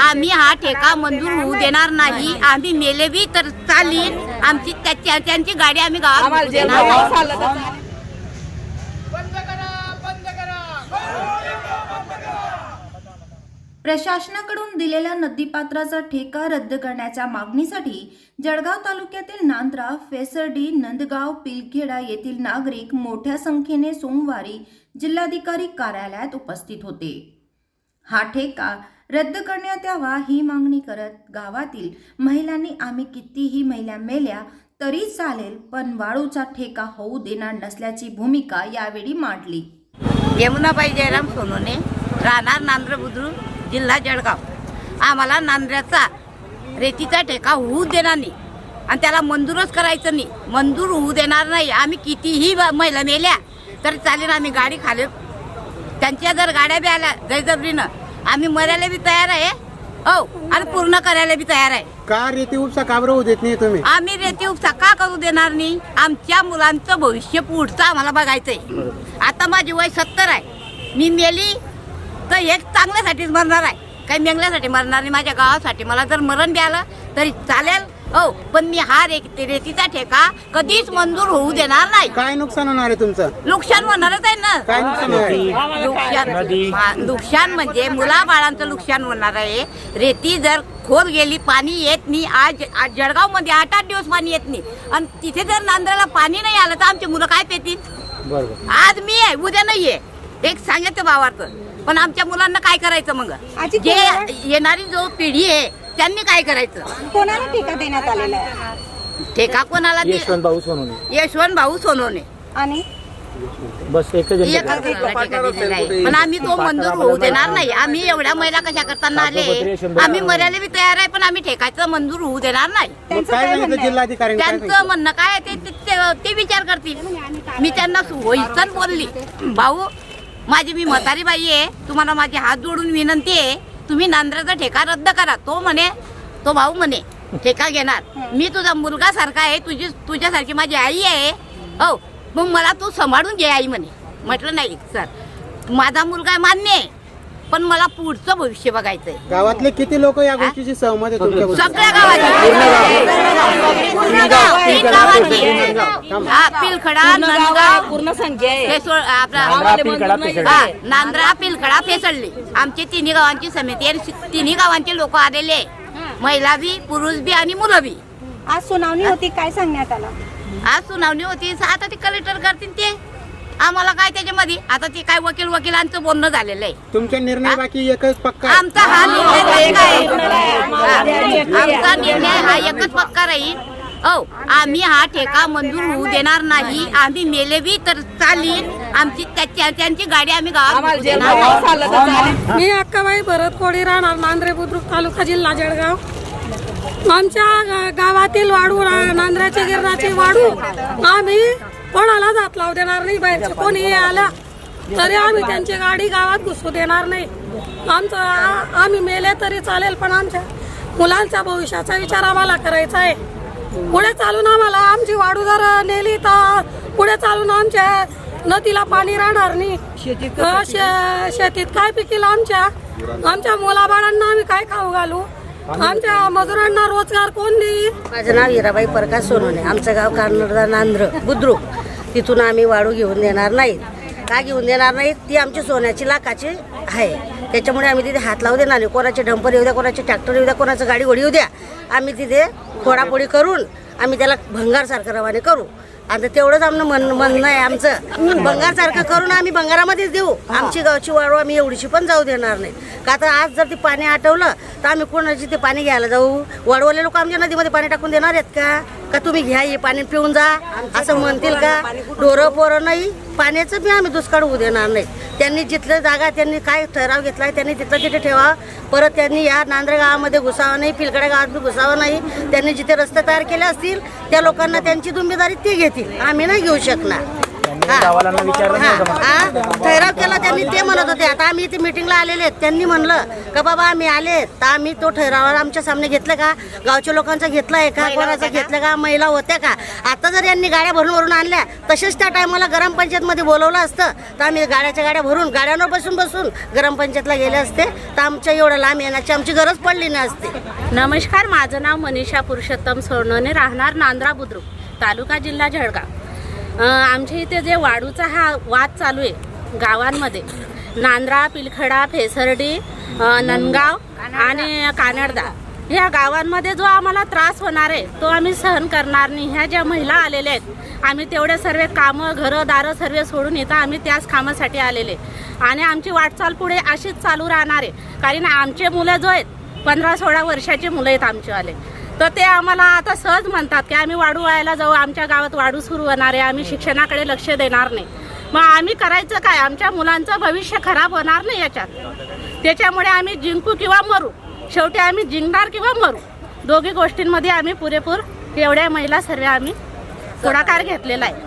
आम्ही हा ठेका मंजूर होऊ देणार नाही. आम्ही मेले बी तर चालीन. आमची त्याच्या त्यांची गाडी आम्ही गावात घुसू देणार नाही. प्रशासनाकडून दिलेल्या नदीपात्राचा ठेका रद्द करण्याच्या मागणीसाठी जळगाव तालुक्यातील नांद्रा फेसर्डी नंदगाव पिलखेडा येथील नागरिक मोठ्या संख्येने सोमवारी जिल्हाधिकारी कार्यालयात उपस्थित होते. हा ठेका रद्द करण्यात यावा ही मागणी करत गावातील महिलांनी आम्ही कितीही महिला मेल्या तरी चालेल पण वाळूचा ठेका होऊ देणार नसल्याची भूमिका यावेळी मांडली. यमुनाबाई जयराम सोनोने राहणार नांद्र बुद्रुक जिल्हा जळगाव. आम्हाला नांद्र्याचा रेतीचा ठेका होऊ देणार नाही आणि त्याला मंजूरच करायचं नाही. मंजूर होऊ देणार नाही. आम्ही कितीही महिला मेल्या तरी चालेल आम्ही गाडी खाली त्यांच्या जर गाड्या बी आल्या जैजबरीनं आम्ही मरायला बी तयार आहे. हो आणि पूर्ण करायला बी तयार आहे. का रेती उपसा का बरं होऊ देत नाही तुम्ही? आम्ही रेती उपसा का करू देणार नाही? आमच्या मुलांचं भविष्य पुढचं आम्हाला बघायचंय. आता माझी वय सत्तर आहे. मी मेली तर हे चांगल्यासाठीच मरणार आहे. काही मेंगल्यासाठी मरणार नाही. माझ्या गावासाठी मला जर मरण बी आलं तरी चालेल. हो पण मी हा रे रेतीचा ठेका कधीच मंजूर होऊ देणार नाही. काय नुकसान होणार आहे तुमचं? नुकसान होणारच आहे ना. काय नुकसान होणार आहे? नुकसान हा, नुकसान म्हणजे मुलाबाळांचं नुकसान होणार आहे. रेती जर खोल गेली पाणी येत नाही. आज आज जळगावमध्ये आठ आठ दिवस पाणी येत नाही. आणि तिथे जर नांद्राला पाणी नाही आलं तर आमचे मुलं काय पेतील बरोबर. आज मी आहे उद्या नाही आहे एक सांगायचं भावार्थ पण आमच्या मुलांना काय करायचं मग? आजी, जे येणारी जो पिढी आहे त्यांनी काय करायचं? कोणाला ठेका देण्यात आलेला आहे? ठेका कोणाला दे- यशवंत भाऊ सोनवणे. यशवंत भाऊ सोनवणे. आणि? बस एकच जनता घराला ठेका दिलेला आहे. पण आम्ही तो मंजूर होऊ देणार नाही. आम्ही एवढ्या महिला कशा करताना आले आम्ही मरायला बी तयार आहे पण आम्ही ठेकायचं मंजूर होऊ देणार नाही. मग त्यांचं काय काय सांगितलं म्हणणं आहे? काय त्यांचं म्हणणं काय आहे? ते ते- ते- ते विचार करतील. मी त्यांना होईचन बोलली. भाऊ माझी मी म्हातारी बाई आहे. तुम्हाला माझे हात जोडून विनंती आहे. तुम्ही नांद्राचा ठेका रद्द करा. तो म्हणे तो भाऊ म्हणे ठेका घेणार. मी तुझा मुलगा सारखा आहे तुझी तुझ्यासारखी माझी आई आहे. हो मग मला तू सांभाळून घे आई म्हणे. म्हटलं नाही सर. माझा मुलगा मान्य आहे. पण मला पुढचं भविष्य बघायचंय. गावातले किती लोक या गोष्टीशी सहमत आहे तुमच्या सगळ्या गावाची. पूर्ण गाव. तीन गावाची हा पिलखडा नंदगाव. पूर्ण संख्या आहे. फेसोळ आपला नांद्रा, पिलखडा, फेसळली. हा नांद्रा पिलखडा फेसळली. आमची तिन्ही गावांची समिती आणि तिन्ही गावांचे लोक आलेले आहे. महिला बी पुरुष बी आणि मुलं बी. आज सुनावणी होती काय सांगण्यात आलं? आज सुनावणी होती. आता ते कलेक्टर करतील ते. आम्हाला काय त्याच्यामध्ये? आता ते काय वकील वकिलांचं बोलणं झालेलं आहे. तुमचा निर्णय बाकी एकच पक्का आहे. आमचा हा निर्णय पक्का आहे. हा. आमचा निर्णय हा एकच पक्का राहील. हो आम्ही हा ठेका मंजूर होऊ देणार नाही. आम्ही मेले बी तर चालीन. आमची त्याच्या त्यांची गाडी आम्ही गावात घुसू देणार नाही. मी अक्काबाई भरत कोळी राहणार नांद्रे बुद्रुक तालुका जिल्हा जळगाव. आमच्या गा- गावातील वाडू रा- नांद्राची गिरणाची वाडू आम्ही कोणाला जात लावू देणार नाही बाहेरचे? कोणी आला? तरी आम्ही त्यांची गाडी गावात घुसू देणार नाही. आमचं आम्ही मेले तरी चालेल पण आमच्या मुलांच्या भविष्याचा विचार आम्हाला करायचा आहे. पुढे चालून आम्हाला आमची वाडू जर नेली तर पुढे चालून आमच्या नदीला पाणी राहणार नाही. शेतीत काय पिकील आमच्या? आमच्या मुलाबाळांना आम्ही काय खाऊ घालू? आमच्या मजुरांना रोजगार कोण देईल माझं नाव हिराबाई प्रकाश सोनवणे. आमचं गाव कानडदा नांद्र बुद्रुक. तिथून आम्ही वाढू घेऊन देणार नाहीत का घेऊन देणार नाहीत ती आमची सोन्याची लाखाची आहे. त्याच्यामुळे आम्ही तिथे हात लावू देणार नाही. कोणाचे डंपर येऊ द्या कोणाचे ट्रॅक्टर येऊ द्या कोणाचं गाडी घोडी येऊ द्या. आम्ही तिथे फोडाफोडी करून आम्ही त्याला भंगारसारखं रवाने करू. आता तेवढंच आमचं म्हण म्हणणं आहे आमचं. भंगारसारखं करून आम्ही भंगारामध्येच देऊ. आमची गावची वाळू आम्ही एवढीशी पण जाऊ देणार नाही. का तर आज जर ते पाणी आटवलं तर आम्ही कोणाची ते पाणी घ्यायला जाऊ? वाढवले लोक आमच्या नदीमध्ये पाणी टाकून देणार आहेत का? का तुम्ही घ्या हे पाणी पिऊन जा. असं म्हणतील का? ढोरं पोरं नाही. पाण्याचं बी आम्ही दुष्काळ होऊ देणार नाही. त्यांनी जिथलं जागा त्यांनी काय ठराव घेतलाय त्यांनी तिथं तिथे ठेवा. परत त्यांनी या नांद्रे गावामध्ये घुसावं नाही पिलकडे गावात बी घुसावं नाही. त्यांनी जिथे रस्ते तयार केले असतील त्या लोकांना त्यांची जिम्मेदारी ते घेतील. आम्ही नाही घेऊ शकणार. गावाला विचारलं? हा. ठराव केला त्यांनी ते म्हणत होते आता आम्ही इथे मिटिंगला आलेले आहेत. त्यांनी म्हणलं का बाबा आम्ही आले तर आम्ही तो ठराव आमच्या सामने घेतलं का? गावच्या लोकांचा घेतलाय का? कोणाचा घेतलं का? महिला होत्या का? आता जर यांनी गाड्या भरून भरून आणल्या तसेच त्या टायमाला ग्रामपंचायत मध्ये बोलवलं असतं. तर आम्ही गाड्याच्या गाड्या भरून गाड्यांवर बसून बसून ग्रामपंचायतला गेले असते. तर आमच्या एवढं लांब येण्याची आमची गरज पडली नसते. नमस्कार माझं नाव मनीषा पुरुषोत्तम सोनवणे राहणार नांद्रा बुद्रुक तालुका जिल्हा जळगाव. आमच्या इथे जे वाढूचा हा वाद चालू आहे गावांमध्ये. नांद्रा पिलखडा फेसर्डी नंदगाव आणि कानडदा. ह्या गावांमध्ये जो आम्हाला त्रास होणार आहे तो आम्ही सहन करणार नाही. ह्या ज्या महिला आलेल्या आहेत आम्ही तेवढे सर्व कामं घरं दारं सर्व सोडून येतं आम्ही त्याच कामासाठी आलेले. आणि आमची वाटचाल पुढे अशीच चालू राहणार आहे. कारण आमचे मुलं जो आहेत पंधरा सोळा वर्षाचे मुलं आहेत आमचेवाले तर ते आम्हाला आता सहज म्हणतात की आम्ही वाढू व्हायला जाऊ आमच्या गावात वाढू सुरू होणार आहे आम्ही शिक्षणाकडे लक्ष देणार नाही. मग आम्ही करायचं काय? आमच्या मुलांचं भविष्य खराब होणार नाही याच्यात. त्याच्यामुळे आम्ही जिंकू किंवा मरू. शेवटी आम्ही जिंकणार किंवा मरू. दोघी गोष्टींमध्ये आम्ही पुरेपूर एवढ्या महिला सर्व आम्ही पुढाकार घेतलेला आहे.